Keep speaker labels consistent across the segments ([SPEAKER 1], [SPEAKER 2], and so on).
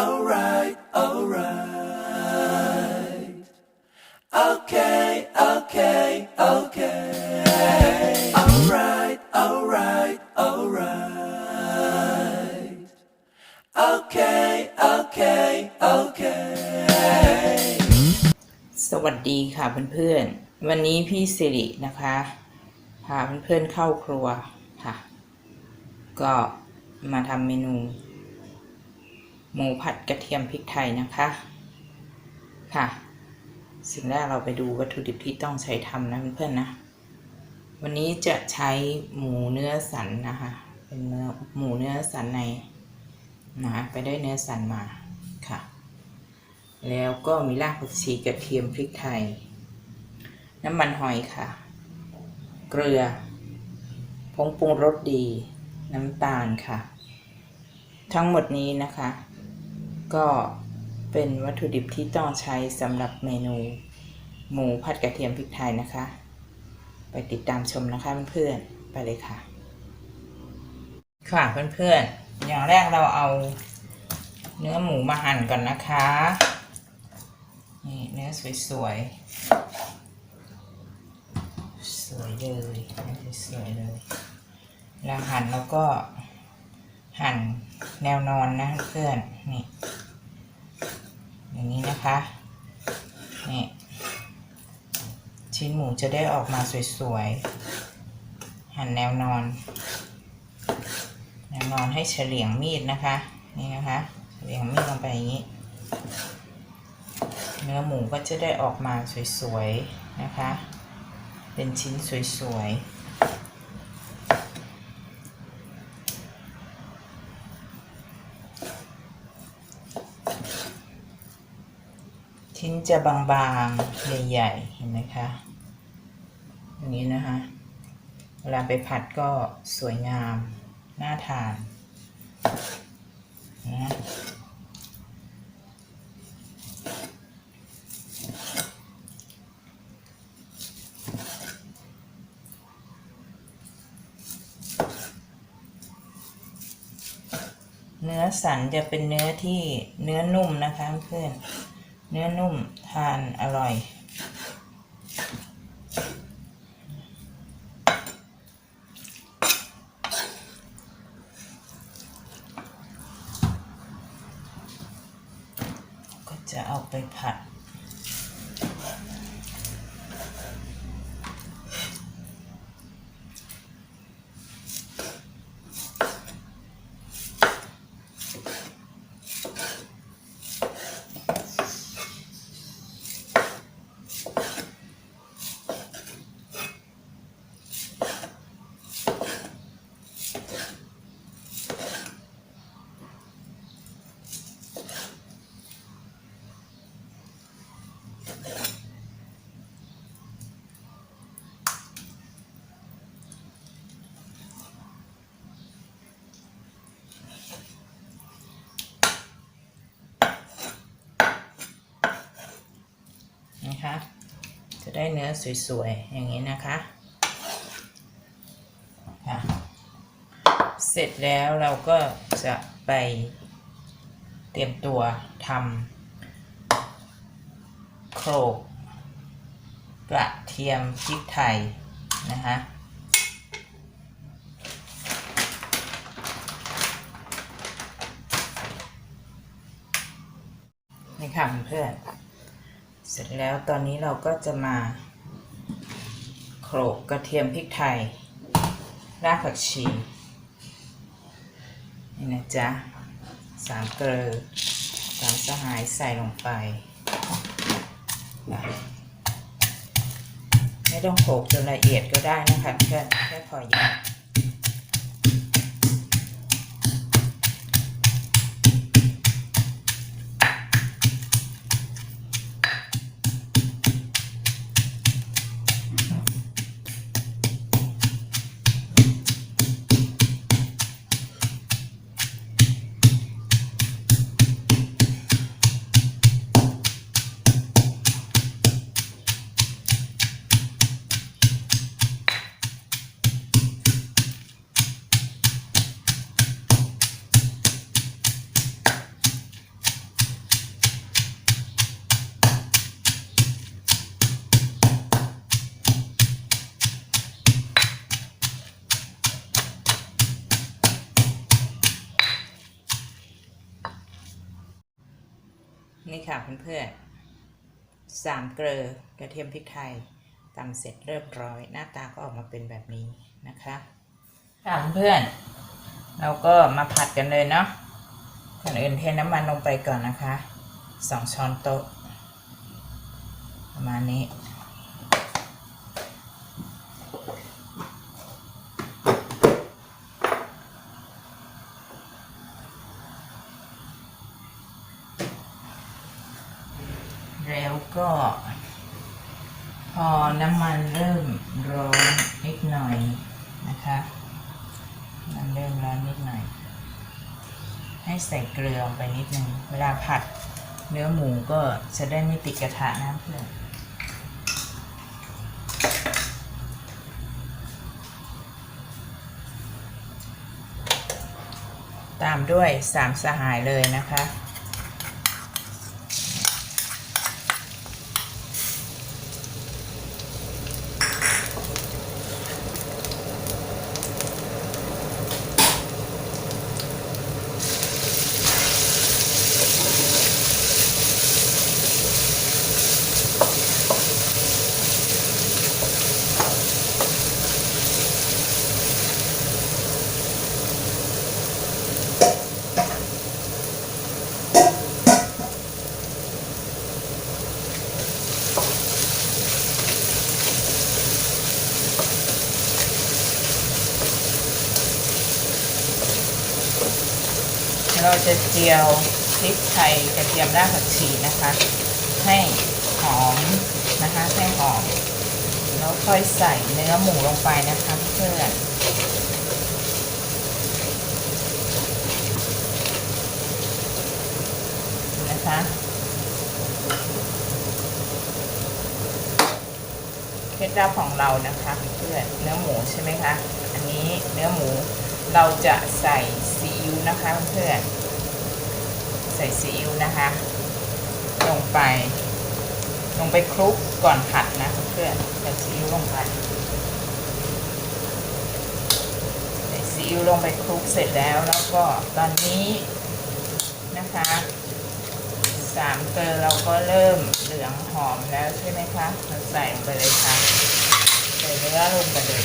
[SPEAKER 1] alright, alright. Okay, okay, okay. Alright, alright, alright. Okay, okay, okay.
[SPEAKER 2] สวัสดีค่ะเพื่อนๆ วันนี้พี่สิรินะคะพาเพื่อนๆเข้าครัวค่ะ ก็มาทำเมนู หมูผัดกระเทียมพริกไทยนะคะค่ะ สิ่งแรกเราไปดูวัตถุดิบที่ต้องใช้ทำนะเพื่อนๆนะ วันนี้จะใช้หมูเนื้อสันนะคะ เป็นเนื้อหมูเนื้อสันในนะคะไปได้เนื้อสันมาค่ะ แล้วก็มีรากผักชีกระเทียมพริกไทย น้ำมันหอยค่ะ เกลือผงปรุงรสดี น้ำตาลค่ะ ทั้งหมดนี้นะคะ ก็เป็นวัตถุดิบที่ต้องใช้สำหรับเมนู หมูผัดกระเทียมพริกไทยนะคะ ไปติดตามชมนะคะเพื่อนๆไปเลยค่ะ ค่ะเพื่อนๆอย่างแรกเราเอาเนื้อหมูมาหั่นก่อนนะคะนี่เนื้อสวยๆ สวยเลยเสวยเลยแล้วหั่นแล้วก็หั่นแนวนอนนะเพื่อน นี่อย่างนี้นะคะนี่ชิ้นหมูจะได้ออกมาสวยๆ หั่นแนวนอน แนวนอนให้เฉลียงมีดนะคะ นี่นะคะ เฉลียงมีดลงไปอย่างนี้ เนื้อหมูก็จะได้ออกมาสวยๆ นะคะ เป็นชิ้นสวยๆ จะบางๆ ใหญ่ๆ เห็นไหมคะอย่างนี้นะคะ เวลาไปผัดก็สวยงาม น่าทานนะเนื้อสันจะเป็นเนื้อที่เนื้อนุ่มนะคะเพื่อน เนื้อนุ่มทานอร่อย ก็จะเอาไปผัด ได้เนื้อสวยๆ อย่างนี้นะคะค่ะเสร็จแล้วเราก็จะไปเตรียมตัวทำโขลกกระเทียมพริกไทยนะคะนี่ค่ะเพื่อน ร็จแล้วตอนนี้เราก็จะมาโขลกกระเทียมพริกไทย รากผักชี นี่นะจ๊ะสามเกลือสามสหายใส่ลงไป ไม่ต้องโขลกจนละเอียดก็ได้นะคะเพื่อนแค่พอหยาบ นี่ค่ะเพื่อนๆสามเกลือกระเทียมพริกไทยตำเสร็จเรียบร้อย หน้าตาก็ออกมาเป็นแบบนี้นะคะค่ะเพื่อนๆเราก็มาผัดกันเลยเนาะก่อนอื่นเทน้ำมันลงไปก่อนนะคะสองช้อนโต๊ะประมาณนี้ แล้วก็ พอน้ำมันเริ่มร้อนนิดหน่อยนะคะ มันเริ่มร้อนนิดหน่อย ให้ใส่เกลือลงไปนิดนึง เวลาผัดเนื้อหมูก็จะได้ไม่ติดกระทะนะเพื่อนตามด้วยสามสหายเลยนะคะ เราจะเจียวพริกไทยกระเทียมรากผักชีนะคะ ให้หอมนะคะให้หอมแล้วค่อยใส่เนื้อหมูลงไปนะคะเพื่อนนะคะเคล็ดลับของเรานะคะเพื่อนเนื้อหมูใช่ไหมคะ อันนี้เนื้อหมูเราจะใส่ซีอิ๊วนะคะเพื่อน ส่ซีอิ๊วนะคะ ลงไป ลงไปคลุกก่อนผัดนะเพื่อนใส่ซีอิ๊วลงไปใส่ซีอิ๊วลงไปคลุกเสร็จแล้วแล้วก็ตอนนี้นะคะสามเกลือเราก็เริ่มเหลืองหอมแล้วใช่ไหมคะเราใส่ลงไปเลยค่ะใส่เนื้อลงไปเลย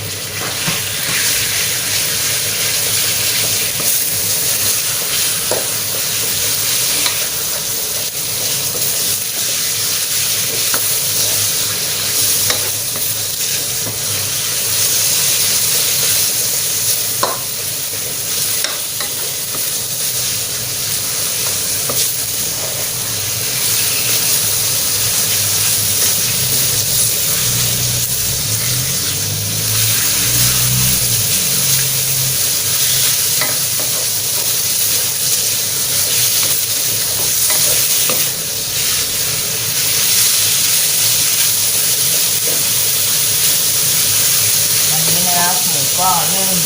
[SPEAKER 2] ก็เริ่ม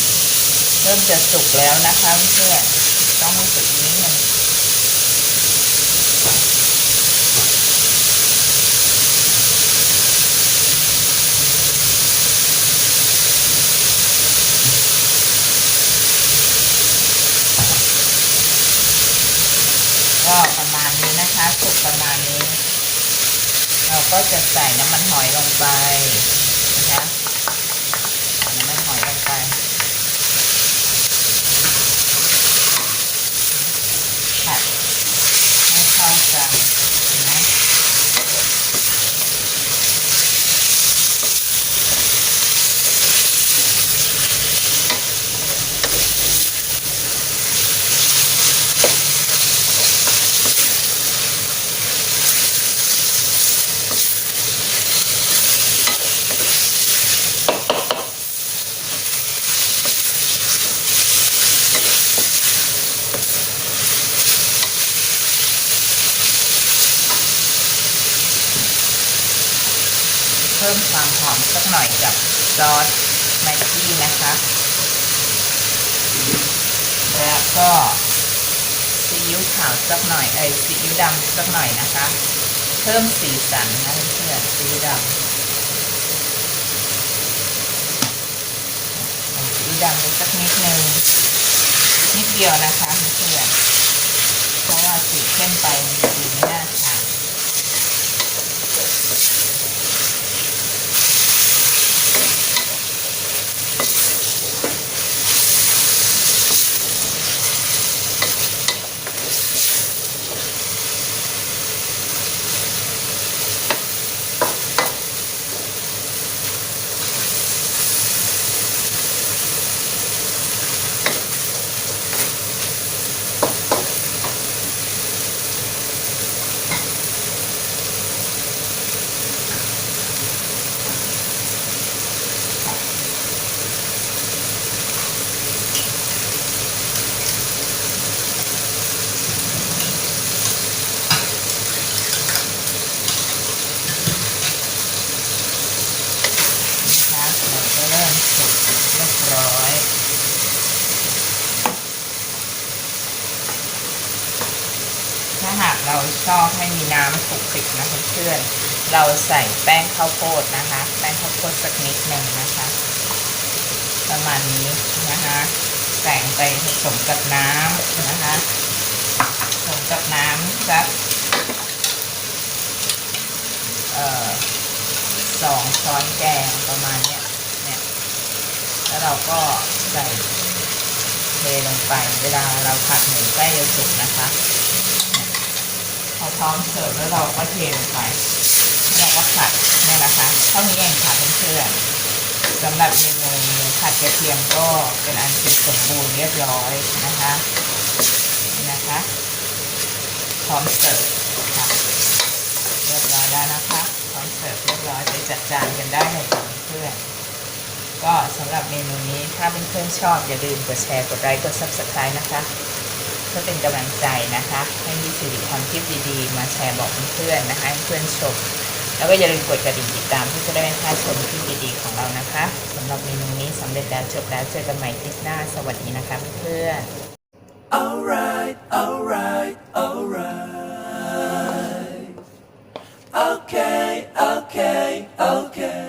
[SPEAKER 2] เริ่มจะสุกแล้วนะคะเพื่อนต้องให้สุกนิดนึงก็ประมาณนี้นะคะสุกประมาณนี้ เราก็จะใส่น้ำมันหอยลงไปนะคะ ใส่น้ำมันหอยลงไปผัดให้เข้ากันนะเพิ่มความหอมสักหน่อยกับซอสแม็กกี้นะคะ แล้วก็ซีอิ๊วขาวสักหน่อยเอ้ยซีอิ๊วดำสักหน่อยนะคะ เพิ่มสีสันนะเพื่อนซีอิ๊วดำซีอิ๊วดำไปสักนิดนึงนิดเดียวนะคะเพื่อนเพราะว่าสีเข้มไปมันจะดูไม่น่ทาน ถ้าหากเรา ชอบให้มีน้ำขลุกคลิกนะเพื่อนๆเราใส่แป้งข้าวโพดนะคะ แป้งข้าวโพดสักนิดหนึ่งนะคะ ประมาณนี้นะคะใส่งไปผสมกับน้ำนะคะผสมกับน้ำสักเอ่อสองช้อนแกงประมาณเนี้ยเนี่ยแล้วเราก็ใส่เทลงไปเวลาเราผัดหมูใกล้จะสุกนะคะ พร้อมเสิร์ฟแล้วเราก็เทลงไปแล้วเราก็ผัดเนี่ยนะคะเท่านี้เองค่ะเพื่อนๆสำหรับเมนูผัดกระเทียมก็เป็นอันเสร็จสมบูรณ์เรียบร้อยนะคะนี่นะคะ พร้อมเสิร์ฟค่ะเรียบร้อยแล้วนะคะพร้อมเสิร์ฟเรียบร้อยไปจัดจานกันได้เลยค่ะเพื่อนๆก็สำหรับเมนูนี้ถ้าเเพื่อนๆชอบอย่าลืมกดแชร์กดไลค์กด subscribe นะคะเพื่อเป็นกำลังใจนะคะ คลิปดีๆ มาแชร์บอกเพื่อนๆนะคะเพื่อนชม แล้วก็อย่าลืมกดกระดิ่งติดตามเพื่อจะได้ไม่พลาดชมคลิปดีๆของเรานะคะสำหรับเมนูนี้สำเร็จแล้วจบแล้วเจอกันใหม่คลิปหน้า สวัสดีนะคะเพื่อนๆ
[SPEAKER 1] Alright, alright, alright. Okay, okay, okay.